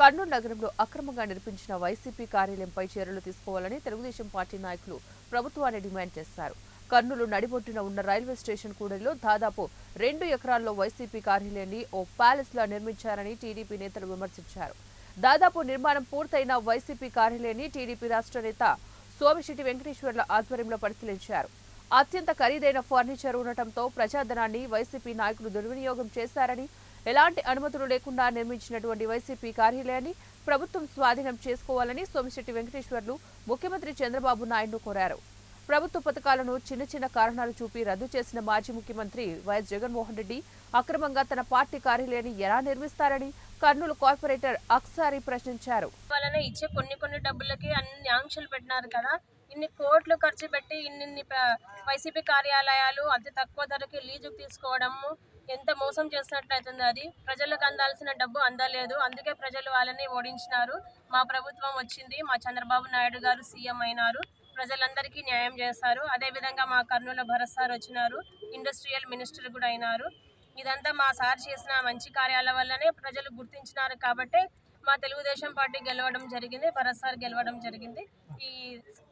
కర్నూలు నగరంలో అక్రమంగా నిర్మించిన వైసీపీ కార్యాలయంపై చర్యలు తీసుకోవాలని తెలుగుదేశం పార్టీ నాయకులు ప్రభుత్వాన్ని డిమాండ్ చేశారు. కర్నూలు నడిబొట్టున ఉన్న రైల్వే స్టేషన్ కూడలిలో దాదాపు రెండు ఎకరాల్లో వైసీపీ కార్యాలయాన్ని ఓ ప్యాలెస్ లా నిర్మించారని టీడీపీ నేతలు విమర్శించారు. దాదాపు నిర్మాణం పూర్తయిన వైసీపీ కార్యాలయాన్ని టీడీపీ రాష్ట్ర నేత సోమిశెట్టి వెంకటేశ్వర్ల ఆధ్వర్యంలో పరిశీలించారు. అత్యంత ఖరీదైన ఫర్నిచర్ ఉండటంతో ప్రజాధనాన్ని వైసీపీ నాయకులు దుర్వినియోగం చేశారని ఎలాంటి అనుమతులు లేకుండా నిర్మించినటువంటి వైసీపీ కార్యాలయాన్ని ప్రభుత్వం స్వాధీనం చేసుకోవాలని సోమిశెట్టి వెంకటేశ్వర్లు ముఖ్యమంత్రి చంద్రబాబు నాయుడు కోరారు. ప్రభుత్వ పథకాలను చిన్న చిన్న కారణాలు చూపి రద్దు చేసిన మాజీ ముఖ్యమంత్రి వైఎస్ జగన్మోహన్ రెడ్డి అక్రమంగా తన పార్టీ కార్యాలయాన్ని ఎలా నిర్మిస్తారని కర్నూలు కార్పొరేటర్ అక్సారి ప్రశ్నించారు. వలన ఇచ్చే కొన్ని కొన్ని డబ్బులకి అన్ని ఆంక్షలు పెట్టినారు కదా. ఇన్ని కోట్లు ఖర్చు పెట్టి ఇన్ని వైసీపీ కార్యాలయాలు అతి తక్కువ ధరకి లీజుకు తీసుకోవడము ఎంత మోసం చేసినట్లయితుంది అది. ప్రజలకు అందాల్సిన డబ్బు అందలేదు. అందుకే ప్రజలు వాళ్ళని ఓడించినారు. మా ప్రభుత్వం వచ్చింది. మా చంద్రబాబు నాయుడు గారు సీఎం అయినారు. ప్రజలందరికీ న్యాయం చేస్తారు అదేవిధంగా మా కర్నూలు భరత్ సార్ వచ్చినారు. ఇండస్ట్రియల్ మినిస్టర్ కూడా అయినారు. ఇదంతా మా సార్ చేసిన మంచి కార్యాల వల్లనే ప్రజలు గుర్తించినారు కాబట్టి మా తెలుగుదేశం పార్టీ గెలవడం జరిగింది. భరత్ సార్ గెలవడం జరిగింది. ఈ